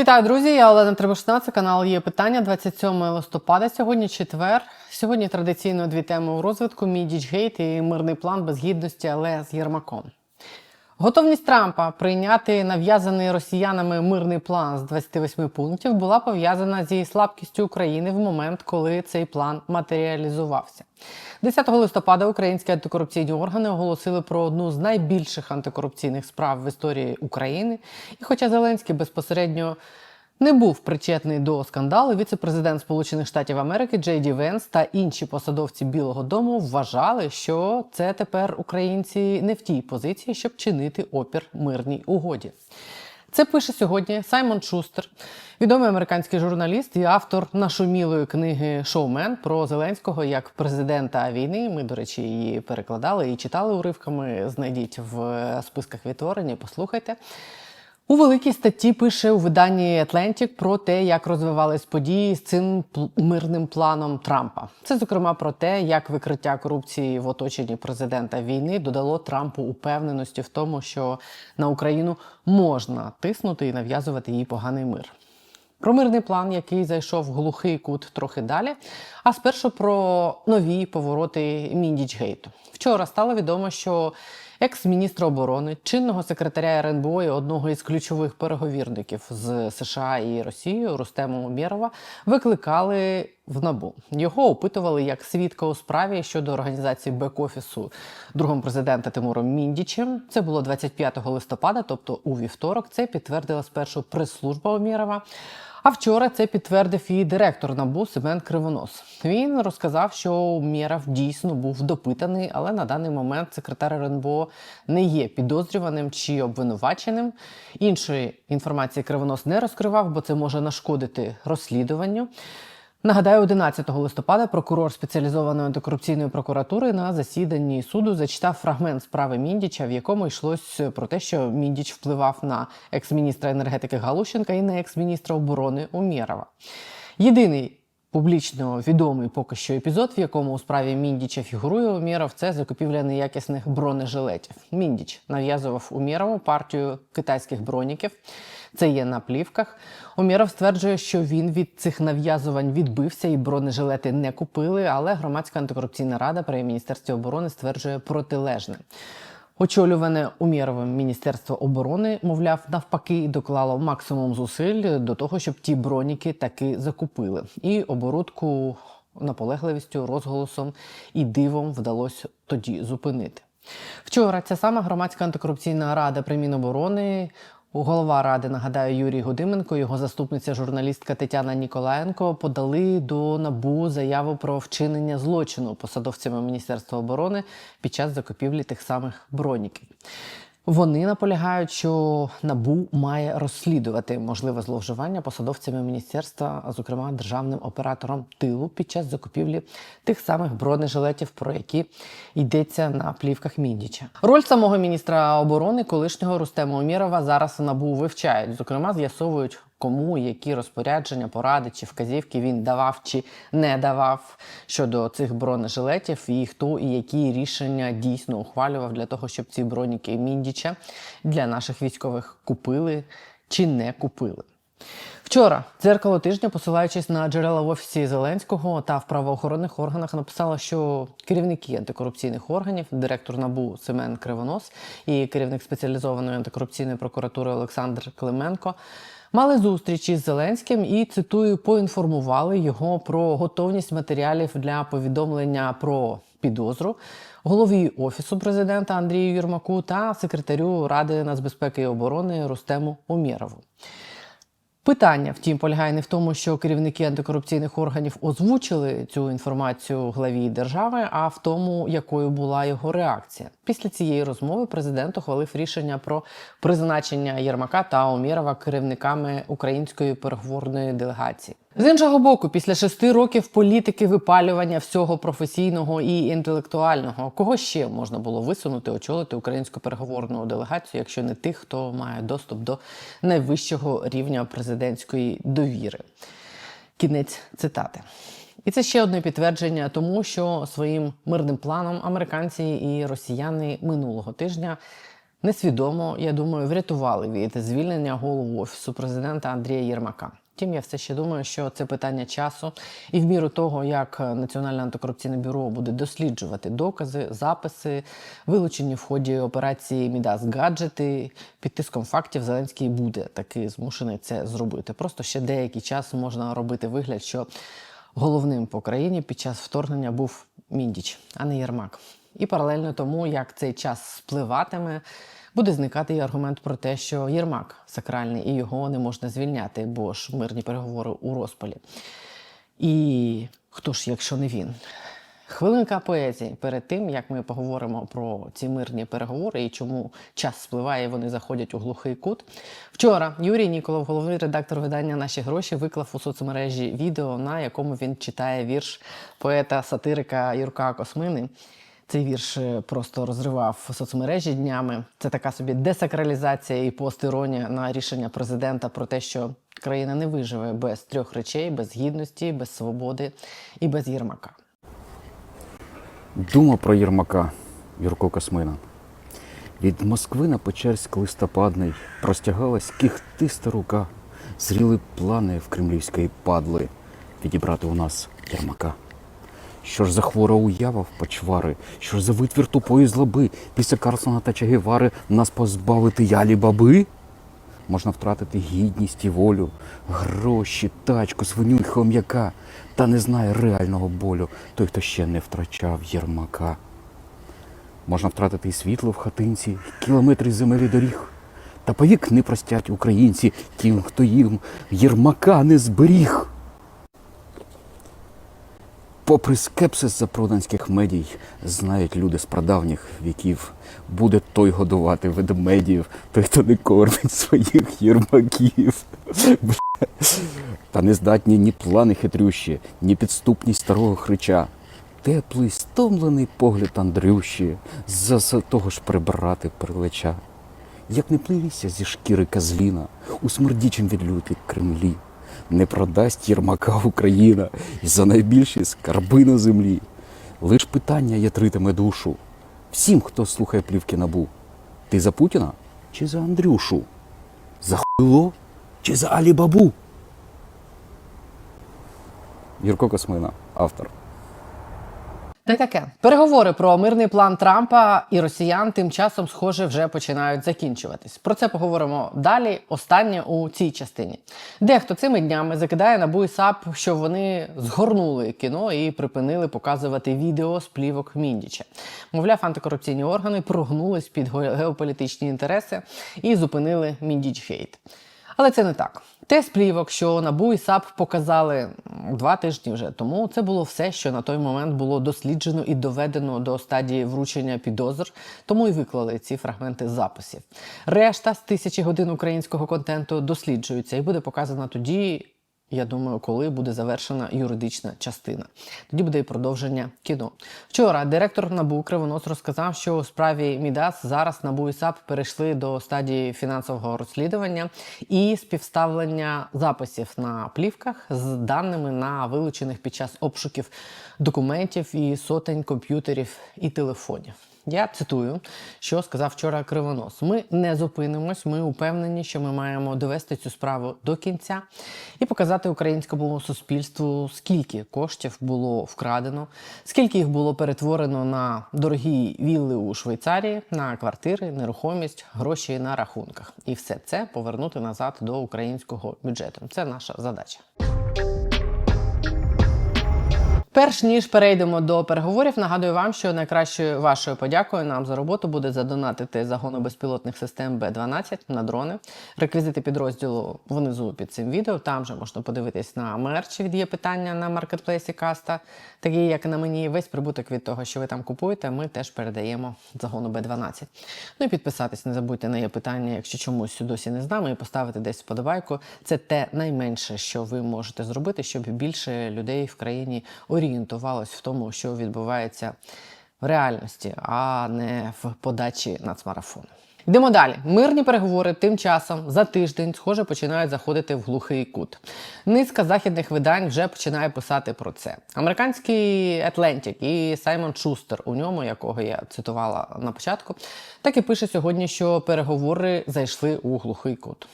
Вітаю, друзі! Я Олена Требушна, це канал є питання 27 листопада. Сьогодні четвер. Сьогодні традиційно дві теми у розвитку: мій дічгейт і мирний план без гідності, але з Єрмаком. Готовність Трампа прийняти нав'язаний росіянами мирний план з 28 пунктів була пов'язана зі слабкістю України в момент, коли цей план матеріалізувався. 10 листопада українські антикорупційні органи оголосили про одну з найбільших антикорупційних справ в історії України. І хоча Зеленський безпосередньо не був причетний до скандалу, віце-президент Сполучених Штатів Америки Джей Ді Венс та інші посадовці Білого Дому вважали, що це тепер українці не в тій позиції, щоб чинити опір мирній угоді. Це пише сьогодні Саймон Шустер, відомий американський журналіст і автор нашумілої книги Шоумен про Зеленського як президента війни. Ми, до речі, її перекладали і читали уривками. Знайдіть в списках відтворення. Послухайте. У великій статті пише у виданні Atlantic про те, як розвивались події з цим мирним планом Трампа. Це зокрема про те, як викриття корупції в оточенні президента війни додало Трампу упевненості в тому, що на Україну можна тиснути і нав'язувати їй поганий мир. Про мирний план, який зайшов глухий кут трохи далі. А спершу про нові повороти Міндічгейту. Вчора стало відомо, що екс-міністра оборони, чинного секретаря РНБО і одного із ключових переговірників з США і Росією Рустему Умєрова викликали в набу. Його опитували як свідка у справі щодо організації бек-офісу другом президента Тимуром Міндічем. Це було 25 листопада, тобто у вівторок. Це підтвердила спершу прес-служба Умєрова. А вчора це підтвердив і директор НАБУ Семен Кривонос. Він розказав, що Мєров дійсно був допитаний, але на даний момент секретар РНБО не є підозрюваним чи обвинуваченим. Іншої інформації Кривонос не розкривав, бо це може нашкодити розслідуванню. Нагадаю, 11 листопада прокурор спеціалізованої антикорупційної прокуратури на засіданні суду зачитав фрагмент справи Міндіча, в якому йшлось про те, що Міндіч впливав на екс-міністра енергетики Галущенка і на екс-міністра оборони Умєрова. Єдиний Публічно відомий поки що епізод, в якому у справі Міндіча фігурує Умєров, це закупівля неякісних бронежилетів. Міндіч нав'язував Умєрову партію китайських броніків. Це є на плівках. Умєров стверджує, що він від цих нав'язувань відбився і бронежилети не купили. Але громадська антикорупційна рада при міністерстві оборони стверджує протилежне. Очолюване Умєровим Міністерство оборони, мовляв, навпаки, доклало максимум зусиль до того, щоб ті броніки таки закупили. І оборудку наполегливістю, розголосом і дивом вдалося тоді зупинити. Вчора ця сама громадська антикорупційна рада при Міноборони Голова ради нагадаю Юрій Гудименко, його заступниця журналістка Тетяна Ніколаєнко подали до набу заяву про вчинення злочину посадовцями Міністерства оборони під час закупівлі тих самих броніків. Вони наполягають, що набу має розслідувати можливе зловживання посадовцями міністерства, а зокрема державним оператором тилу під час закупівлі тих самих бронежилетів, про які йдеться на плівках Міндіча. Роль самого міністра оборони, колишнього Рустема Умірова, зараз набу вивчають. Зокрема, з'ясовують кому які розпорядження, поради чи вказівки він давав чи не давав щодо цих бронежилетів, і хто і які рішення дійсно ухвалював для того, щоб ці броніки Міндіча для наших військових купили чи не купили. Вчора дзеркало тижня, посилаючись на джерела в офісі Зеленського та в правоохоронних органах, написало, що керівники антикорупційних органів, директор набу Семен Кривонос і керівник спеціалізованої антикорупційної прокуратури Олександр Клименко мали зустрічі з Зеленським і цитую поінформували його про готовність матеріалів для повідомлення про підозру голові офісу президента Андрію Єрмаку та секретарю Ради нацбезпеки і оборони Рустему Умєрову. Питання, втім, полягає не в тому, що керівники антикорупційних органів озвучили цю інформацію главі держави, а в тому, якою була його реакція. Після цієї розмови президент ухвалив рішення про призначення Єрмака та Омєрова керівниками української переговорної делегації. З іншого боку, після шести років політики випалювання всього професійного і інтелектуального, кого ще можна було висунути, очолити українську переговорну делегацію, якщо не тих, хто має доступ до найвищого рівня президентської довіри. Кінець цитати. І це ще одне підтвердження тому, що своїм мирним планом американці і росіяни минулого тижня несвідомо, я думаю, врятували від звільнення голову офісу президента Андрія Єрмака. Втім, я все ще думаю, що це питання часу, і в міру того, як Національне антикорупційне бюро буде досліджувати докази, записи, вилучені в ході операції Мідас гаджети під тиском фактів, Зеленський буде таки змушений це зробити. Просто ще деякий час можна робити вигляд, що головним по країні під час вторгнення був Міндіч, а не Єрмак. І паралельно тому, як цей час спливатиме, буде зникати і аргумент про те, що Єрмак сакральний і його не можна звільняти, бо ж мирні переговори у розпалі. І хто ж, якщо не він? Хвилинка поезії перед тим, як ми поговоримо про ці мирні переговори і чому час спливає, і вони заходять у глухий кут. Вчора Юрій Ніколов, головний редактор видання Наші гроші, виклав у соцмережі відео, на якому він читає вірш поета-сатирика Юрка Космини. Цей вірш е, просто розривав соцмережі днями. Це така собі десакралізація і постіронія на рішення президента про те, що країна не виживе без трьох речей: без гідності, без свободи і без Єрмака. Дума про Єрмака Юрко Космина. Від Москви на Печерськ листопадний простягалась кіхтиста рука. Зріли плани в кремлівської падли відібрати у нас Єрмака. Що ж за хвора уява в почвари, що ж за витвір тупої злоби після Карлсона та Чагевари нас позбавити ялі баби? Можна втратити гідність і волю, гроші, тачку, свиню й хом'яка, та не знає реального болю той, хто ще не втрачав Єрмака. Можна втратити і світло в хатинці, кілометри земель доріг. Та повік не простять українці тим, хто їм Єрмака не зберіг. Попри скепсис запроданських медій, знають люди з прадавніх віків, буде той годувати ведмедів, той, хто не кормить своїх єрмаків. Та не здатні ні плани хитрющі, ні підступність старого хрича. Теплий, стомлений погляд Андрющі, за того ж прибрати прилеча. Як не плилися зі шкіри козліна у смердічим від люті Кремлі не продасть Єрмака Україна і за найбільші скарби на землі. Лиш питання ятритиме душу всім, хто слухає плівки набу. Ти за Путіна чи за Андрюшу? За хуйло чи за Алібабу? Юрко Космина, автор. Та й таке переговори про мирний план Трампа і росіян тим часом, схоже, вже починають закінчуватись. Про це поговоримо далі. Останнє у цій частині. Дехто цими днями закидає на буй САП, що вони згорнули кіно і припинили показувати відео з плівок Міндіча. Мовляв, антикорупційні органи прогнулись під геополітичні інтереси і зупинили Міндіч Хейт. Але це не так. Те з плівок, що НАБУ і САП показали два тижні вже тому, це було все, що на той момент було досліджено і доведено до стадії вручення підозр, тому і виклали ці фрагменти записів. Решта з тисячі годин українського контенту досліджується і буде показана тоді. Я думаю, коли буде завершена юридична частина. Тоді буде і продовження кіно. Вчора директор НАБУ Кривонос розказав, що у справі Мідас зараз НАБУ і САП перейшли до стадії фінансового розслідування і співставлення записів на плівках з даними на вилучених під час обшуків документів і сотень комп'ютерів і телефонів. Я цитую, що сказав вчора Кривонос. Ми не зупинимось. Ми упевнені, що ми маємо довести цю справу до кінця і показати українському суспільству, скільки коштів було вкрадено, скільки їх було перетворено на дорогі вілли у Швейцарії, на квартири, нерухомість, гроші на рахунках, і все це повернути назад до українського бюджету. Це наша задача. Перш ніж перейдемо до переговорів, нагадую вам, що найкращою вашою подякою нам за роботу буде задонатити загону безпілотних систем Б-12 на дрони. Реквізити підрозділу внизу під цим відео. Там же можна подивитись на мерч від є питання на маркетплейсі Каста, такі як на мені. Весь прибуток від того, що ви там купуєте, ми теж передаємо загону Б-12. Ну і підписатись, не забудьте на є питання, якщо чомусь досі не з нами, і поставити десь вподобайку. Це те найменше, що ви можете зробити, щоб більше людей в країні орієнтувалось в тому, що відбувається в реальності, а не в подачі нацмарафону. Йдемо далі. Мирні переговори тим часом за тиждень, схоже, починають заходити в глухий кут. Низка західних видань вже починає писати про це. Американський Atlantic і Саймон Шустер, у ньому, якого я цитувала на початку, так і пише сьогодні, що переговори зайшли у глухий кут.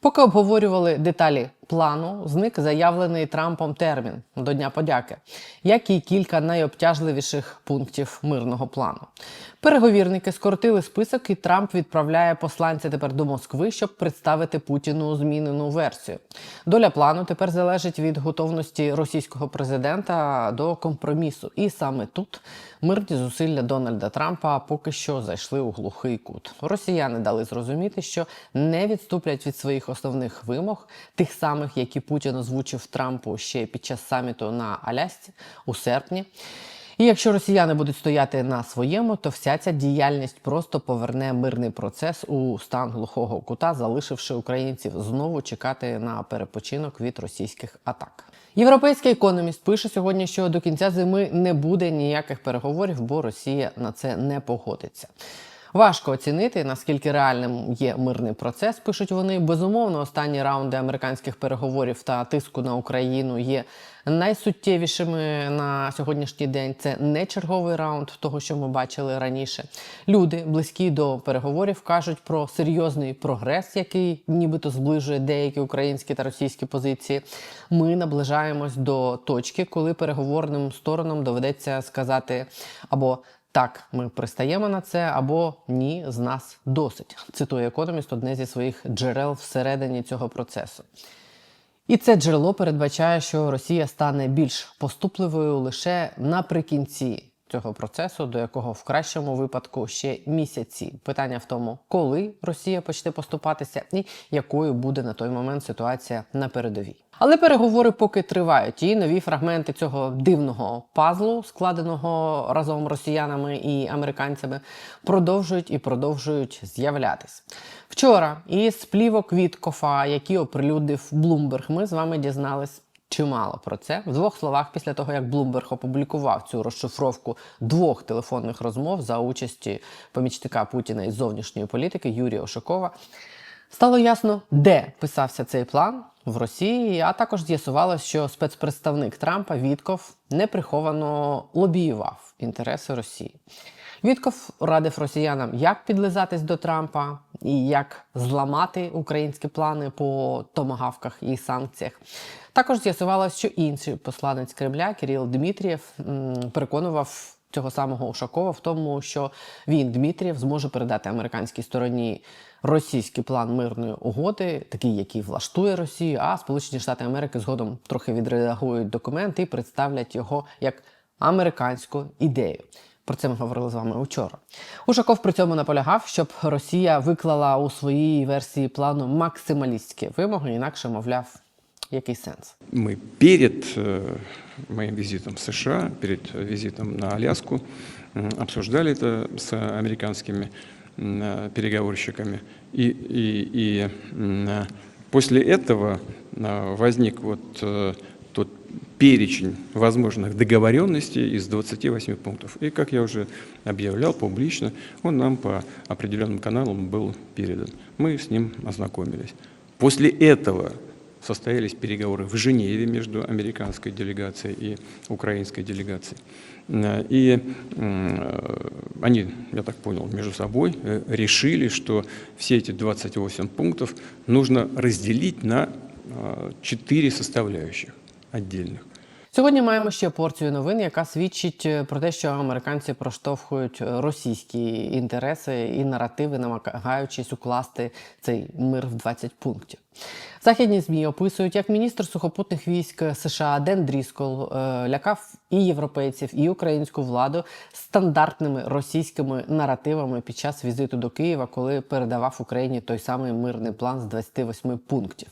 Поки обговорювали деталі плану, зник заявлений Трампом термін до Дня подяки, як і кілька найобтяжливіших пунктів мирного плану. Переговірники скоротили список, і Трамп відправляє посланця тепер до Москви, щоб представити Путіну змінену версію. Доля плану тепер залежить від готовності російського президента до компромісу. І саме тут мирні зусилля Дональда Трампа поки що зайшли у глухий кут. Росіяни дали зрозуміти, що не відступлять від своїх основних вимог, тих самих, які Путін озвучив Трампу ще під час саміту на Алясці у серпні. І якщо росіяни будуть стояти на своєму, то вся ця діяльність просто поверне мирний процес у стан глухого кута, залишивши українців знову чекати на перепочинок від російських атак. Європейський економіст пише сьогодні, що до кінця зими не буде ніяких переговорів, бо Росія на це не погодиться. Важко оцінити, наскільки реальним є мирний процес. Пишуть вони безумовно. Останні раунди американських переговорів та тиску на Україну є найсуттєвішими на сьогоднішній день. Це не черговий раунд того, що ми бачили раніше. Люди, близькі до переговорів, кажуть про серйозний прогрес, який нібито зближує деякі українські та російські позиції. Ми наближаємось до точки, коли переговорним сторонам доведеться сказати або так, ми пристаємо на це, або ні, з нас досить. Цитує економіст одне зі своїх джерел всередині цього процесу. І це джерело передбачає, що Росія стане більш поступливою лише наприкінці цього процесу, до якого в кращому випадку ще місяці. Питання в тому, коли Росія почне поступатися, і якою буде на той момент ситуація на передовій. Але переговори поки тривають, і нові фрагменти цього дивного пазлу, складеного разом росіянами і американцями, продовжують і продовжують з'являтись. Вчора із плівок від кофа, які оприлюднив Блумберг, ми з вами дізнались. Чимало про це в двох словах після того, як Блумберг опублікував цю розшифровку двох телефонних розмов за участі помічника Путіна із зовнішньої політики Юрія Ошакова, стало ясно, де писався цей план в Росії, а також з'ясувалось, що спецпредставник Трампа Вітков неприховано лобіював інтереси Росії. Вітков радив росіянам, як підлизатись до Трампа і як зламати українські плани по томагавках і санкціях. Також з'ясувалось, що інший посланець Кремля Кирил Дмитрієв переконував цього самого Ушакова в тому, що він Дмитрієв зможе передати американській стороні російський план мирної угоди, такий, який влаштує Росію. А Сполучені Штати Америки згодом трохи відредагують документ і представлять його як американську ідею. Про це ми говорили з вами вчора. Ушаков при цьому наполягав, щоб Росія виклала у своїй версії плану максималістські вимоги, інакше, мовляв, який сенс. Мы перед э, моим визитом в США, перед визитом на Аляску, м, обсуждали это с американскими м, э, переговорщиками. И, и, и м, э, после этого э, возник вот э, тот перечень возможных договоренностей из 28 пунктов. И, как я уже объявлял публично, он нам по определенным каналам был передан. Мы с ним ознакомились. После этого состоялись переговоры в Женеве между американской делегацией и украинской делегацией. И они, я так понял, между собой э, решили, что все эти 28 пунктов нужно разделить на э, четыре составляющих отдельных. Сьогодні маємо ще порцію новин, яка свідчить е, про те, що американці проштовхують е, російські інтереси і наративи, намагаючись укласти цей мир в 20 пунктів. Західні змі описують, як міністр сухопутних військ США Ден Дріскол е, лякав і європейців, і українську владу стандартними російськими наративами під час візиту до Києва, коли передавав Україні той самий мирний план з 28 пунктів.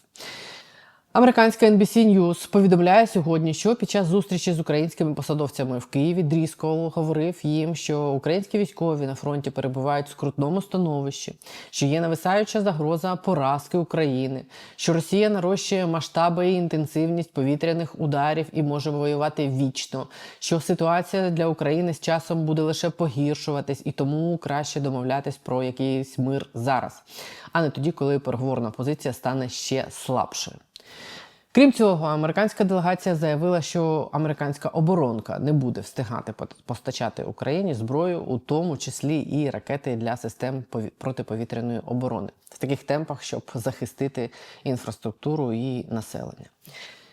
Американська NBC News повідомляє сьогодні, що під час зустрічі з українськими посадовцями в Києві Дріскол говорив їм, що українські військові на фронті перебувають в скрутному становищі, що є нависаюча загроза поразки України, що Росія нарощує масштаби і інтенсивність повітряних ударів і може воювати вічно, що ситуація для України з часом буде лише погіршуватись, і тому краще домовлятись про якийсь мир зараз, а не тоді, коли переговорна позиція стане ще слабшою. Крім цього, американська делегація заявила, що американська оборонка не буде встигати постачати Україні зброю, у тому числі і ракети для систем пові- протиповітряної оборони в таких темпах, щоб захистити інфраструктуру і населення.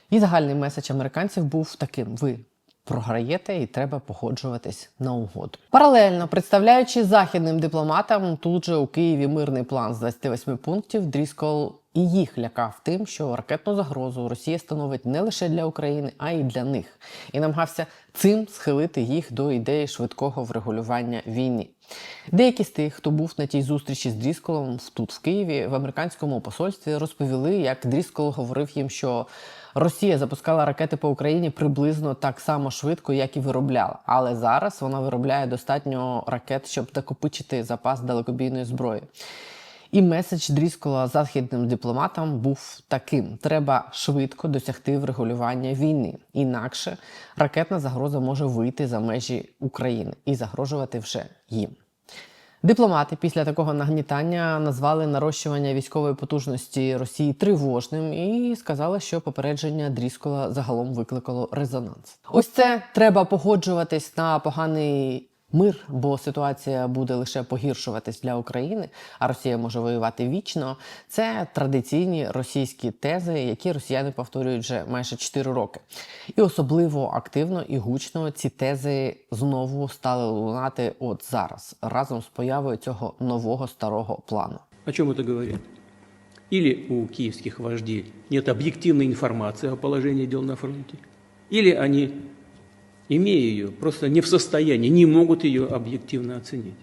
І загальний меседж американців був таким: ви програєте і треба погоджуватись на угоду. Паралельно представляючи західним дипломатам, тут же у Києві мирний план з 28 пунктів, Дріскол і їх лякав тим, що ракетну загрозу Росія становить не лише для України, а й для них, і намагався цим схилити їх до ідеї швидкого врегулювання війни. Деякі з тих, хто був на тій зустрічі з Дрісколом тут в Києві, в американському посольстві розповіли, як Дріскол говорив їм, що Росія запускала ракети по Україні приблизно так само швидко, як і виробляла. Але зараз вона виробляє достатньо ракет, щоб накопичити запас далекобійної зброї. І меседж Дріскола західним дипломатам був таким: треба швидко досягти врегулювання війни. Інакше ракетна загроза може вийти за межі України і загрожувати вже їм. Дипломати після такого нагнітання назвали нарощування військової потужності Росії тривожним і сказали, що попередження Дріскола загалом викликало резонанс. Ось це треба погоджуватись на поганий мир, бо ситуація буде лише погіршуватись для України, а Росія може воювати вічно. Це традиційні російські тези, які росіяни повторюють вже майже 4 роки. І особливо активно і гучно ці тези знову стали лунати от зараз, разом з появою цього нового старого плану. О чем это говорит? Или у киевских вождей нет объективной информации о положении дел на фронте, или они, имея ее, просто не в состоянии, не могут ее объективно оценить.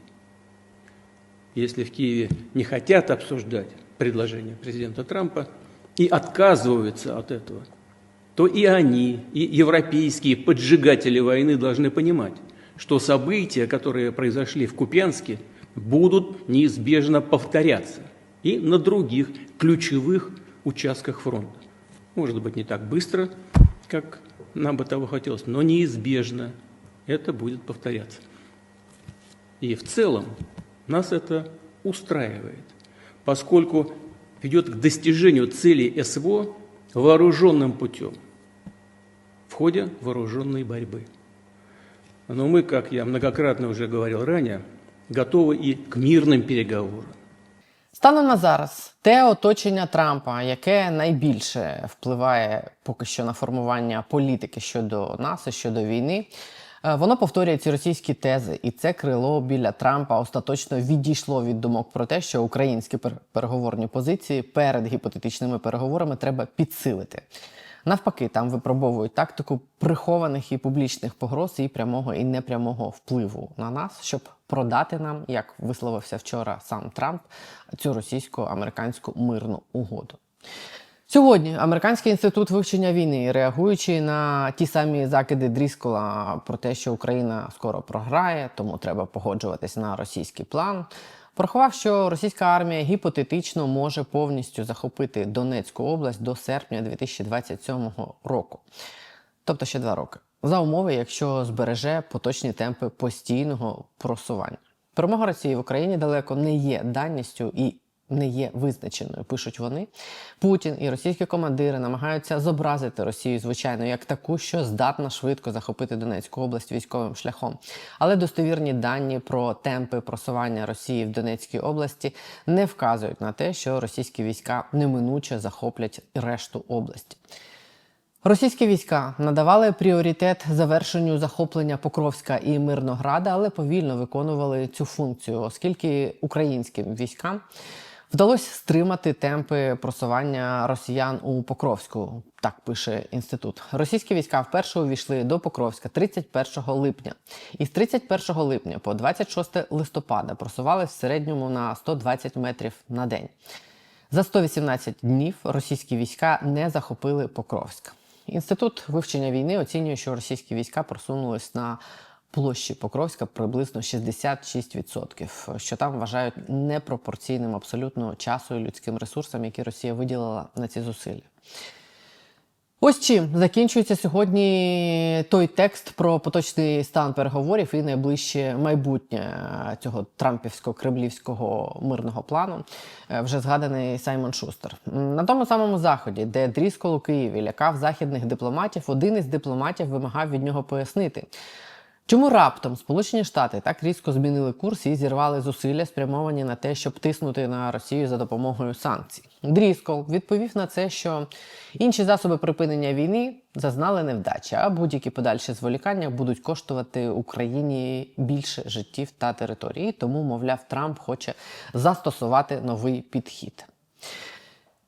Если в Киеве не хотят обсуждать предложение президента Трампа и отказываются от этого, то и они, и европейские поджигатели войны должны понимать, что события, которые произошли в Купянске, будут неизбежно повторяться и на других ключевых участках фронта. Может быть, не так быстро, как нам бы того хотелось, но неизбежно это будет повторяться. И в целом нас это устраивает, поскольку ведет к достижению целей СВО вооруженным путем в ходе вооруженной борьбы. Но мы, как я многократно уже говорил ранее, готовы и к мирным переговорам. Станом на зараз те оточення Трампа, яке найбільше впливає поки що на формування політики щодо нас і щодо війни, е, воно повторює ці російські тези, і це крило біля Трампа остаточно відійшло від думок про те, що українські пер- переговорні позиції перед гіпотетичними переговорами треба підсилити. Навпаки, там випробовують тактику прихованих і публічних погроз і прямого і непрямого впливу на нас, щоб продати нам, як висловився вчора сам Трамп, цю російсько-американську мирну угоду. Сьогодні американський інститут вивчення війни, реагуючи на ті самі закиди Дріскола про те, що Україна скоро програє, тому треба погоджуватись на російський план. Порахував, що російська армія гіпотетично може повністю захопити Донецьку область до серпня 2027 року, тобто ще два роки, за умови, якщо збереже поточні темпи постійного просування. Перемога Росії в Україні далеко не є даністю і не є визначеною, пишуть вони. Путін і російські командири намагаються зобразити Росію, звичайно, як таку, що здатна швидко захопити Донецьку область військовим шляхом. Але достовірні дані про темпи просування Росії в Донецькій області не вказують на те, що російські війська неминуче захоплять решту області. Російські війська надавали пріоритет завершенню захоплення Покровська і Мирнограда, але повільно виконували цю функцію, оскільки українським військам вдалося стримати темпи просування росіян у Покровську. Так пише інститут. Російські війська вперше увійшли до Покровська 31 липня, і з 31 липня по 26 листопада просувались в середньому на 120 метрів на день. За 118 днів російські війська не захопили Покровськ. Інститут вивчення війни оцінює, що російські війська просунулись на площі Покровська приблизно 66%, що там вважають непропорційним абсолютно часу і людським ресурсам, які Росія виділила на ці зусилля. Ось чим закінчується сьогодні той текст про поточний стан переговорів і найближче майбутнє цього трампівсько-кремлівського мирного плану. Е, Вже згаданий Саймон Шустер. На тому самому заході, де Дріскол у Києві лякав західних дипломатів, один із дипломатів вимагав від нього пояснити. Чому раптом Сполучені Штати так різко змінили курс і зірвали зусилля, спрямовані на те, щоб тиснути на Росію за допомогою санкцій? Дріскол відповів на це, що інші засоби припинення війни зазнали невдачі, а будь-які подальші зволікання будуть коштувати Україні більше життів та території. Тому, мовляв, Трамп хоче застосувати новий підхід.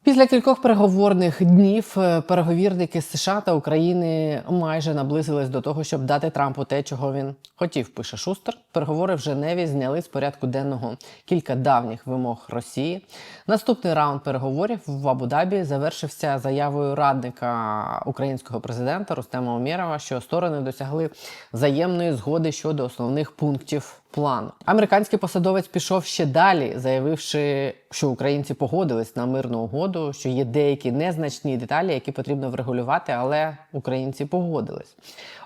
Після кількох переговорних днів е, переговірники США та України майже наблизились до того, щоб дати Трампу те, чого він хотів. Пише Шустер. Переговори в Женеві зняли з порядку денного кілька давніх вимог Росії. Наступний раунд переговорів в Абу-Дабі завершився заявою радника українського президента Рустема Умєрова, що сторони досягли взаємної згоди щодо основних пунктів плану. Американський посадовець пішов ще далі, заявивши, що українці погодились на мирну угоду, що є деякі незначні деталі, які потрібно врегулювати, але українці погодились.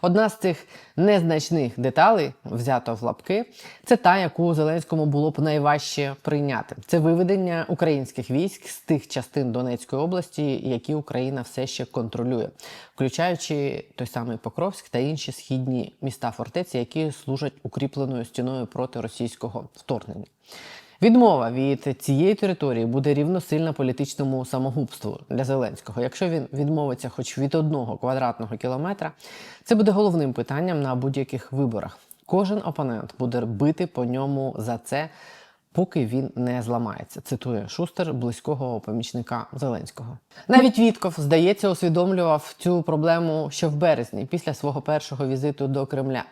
Одна з цих незначних деталей, взято в лапки, це та, яку Зеленському було б найважче прийняти. Це виведення українських військ з тих частин Донецької області, які Україна все ще контролює, включаючи той самий Покровськ та інші східні міста фортеці, які служать укріпленою стіною проти російського вторгнення. Відмова від цієї території буде рівносильна політичному самогубству для Зеленського. Якщо він відмовиться хоч від одного квадратного кілометра, це буде головним питанням на будь-яких виборах. Кожен опонент буде бити по ньому за це, поки він не зламається. Цитує Шустер, близького помічника Зеленського. Навіть Вітков, здається, усвідомлював цю проблему ще в березні, після свого першого візиту до Кремля.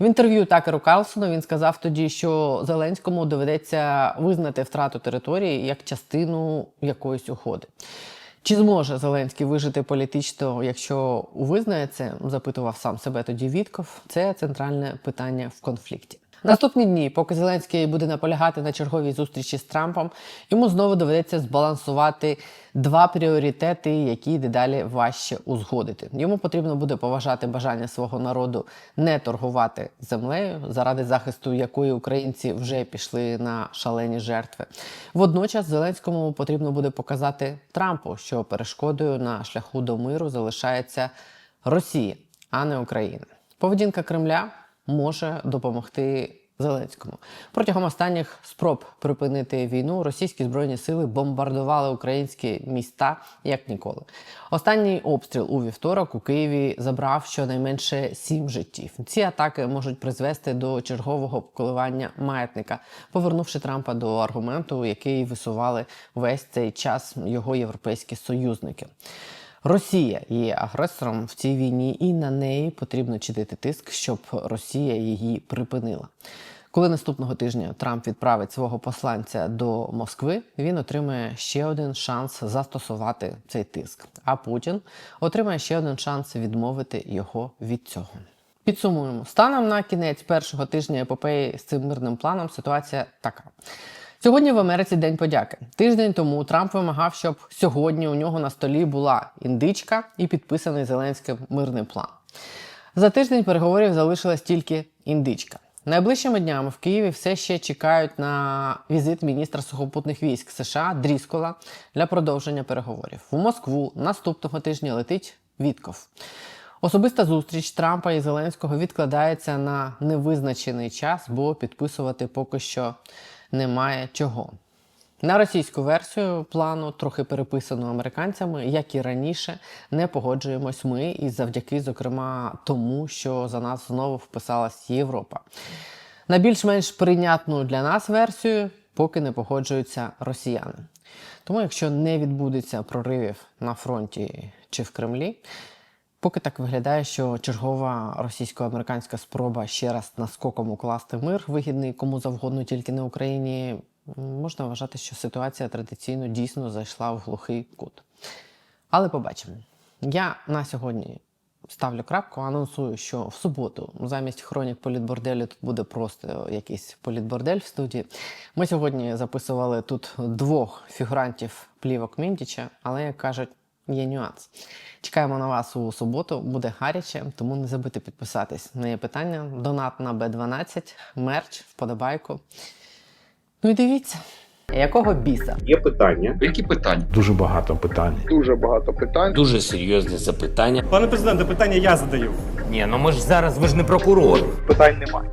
В інтерв'ю Такеру Карлсону він сказав тоді, що Зеленському доведеться визнати втрату території як частину якоїсь угоди. Чи зможе Зеленський вижити політично, якщо визнає це, запитував сам себе тоді Вітков. Це центральне питання в конфлікті. Наступні дні, поки Зеленський буде наполягати на черговій зустрічі з Трампом, йому знову доведеться збалансувати два пріоритети, які дедалі важче узгодити. Йому потрібно буде поважати бажання свого народу не торгувати землею, заради захисту якої українці вже пішли на шалені жертви. Водночас Зеленському потрібно буде показати Трампу, що перешкодою на шляху до миру залишається Росія, а не Україна. Поведінка Кремля може допомогти Зеленському. Протягом останніх спроб припинити війну російські збройні сили бомбардували українські міста як ніколи. Останній обстріл у вівторок у Києві забрав щонайменше сім життів. Ці атаки можуть призвести до чергового коливання маятника, повернувши Трампа до аргументу, який висували весь цей час його європейські союзники. Росія є агресором в цій війні, і на неї потрібно чинити тиск, щоб Росія її припинила. Коли наступного тижня Трамп відправить свого посланця до Москви, він отримає ще один шанс застосувати цей тиск. А Путін отримає ще один шанс відмовити його від цього. Підсумуємо, станом на кінець першого тижня епопеї з цим мирним планом ситуація така. Сьогодні в Америці День подяки. Тиждень тому Трамп вимагав, щоб сьогодні у нього на столі була індичка і підписаний Зеленським мирний план. За тиждень переговорів залишилась тільки індичка. Найближчими днями в Києві все ще чекають на візит міністра сухопутних військ США Дріскола для продовження переговорів. У Москву наступного тижня летить Вітков. Особиста зустріч Трампа і Зеленського відкладається на невизначений час, бо підписувати поки що немає чого. На російську версію плану, трохи переписану американцями, як і раніше, не погоджуємось ми, і завдяки, зокрема, тому, що за нас знову вписалась Європа. На більш-менш прийнятну для нас версію поки не погоджуються росіяни. Тому, якщо не відбудеться проривів на фронті чи в Кремлі, Поки так виглядає, що чергова російсько-американська спроба ще раз наскоком укласти мир, вигідний кому завгодно, тільки не Україні, можна вважати, що ситуація традиційно дійсно зайшла в глухий кут. Але побачимо. Я на сьогодні ставлю крапку, анонсую, що в суботу замість хронік політборделю тут буде просто якийсь політбордель в студії. Ми сьогодні записували тут двох фігурантів плівок Міндіча, але як кажуть, є нюанс. Чекаємо на вас у суботу, буде гаряче, тому не забудьте підписатись. Не є питання. Донат на Б12, мерч, вподобайку. Ну і дивіться, якого біса? Є питання. Які питання? Дуже багато питань. Дуже багато питань. Дуже серйозні запитання. Пане президенте, питання я задаю. Ні, ну ми ж зараз ви ж не прокурор. Питань немає.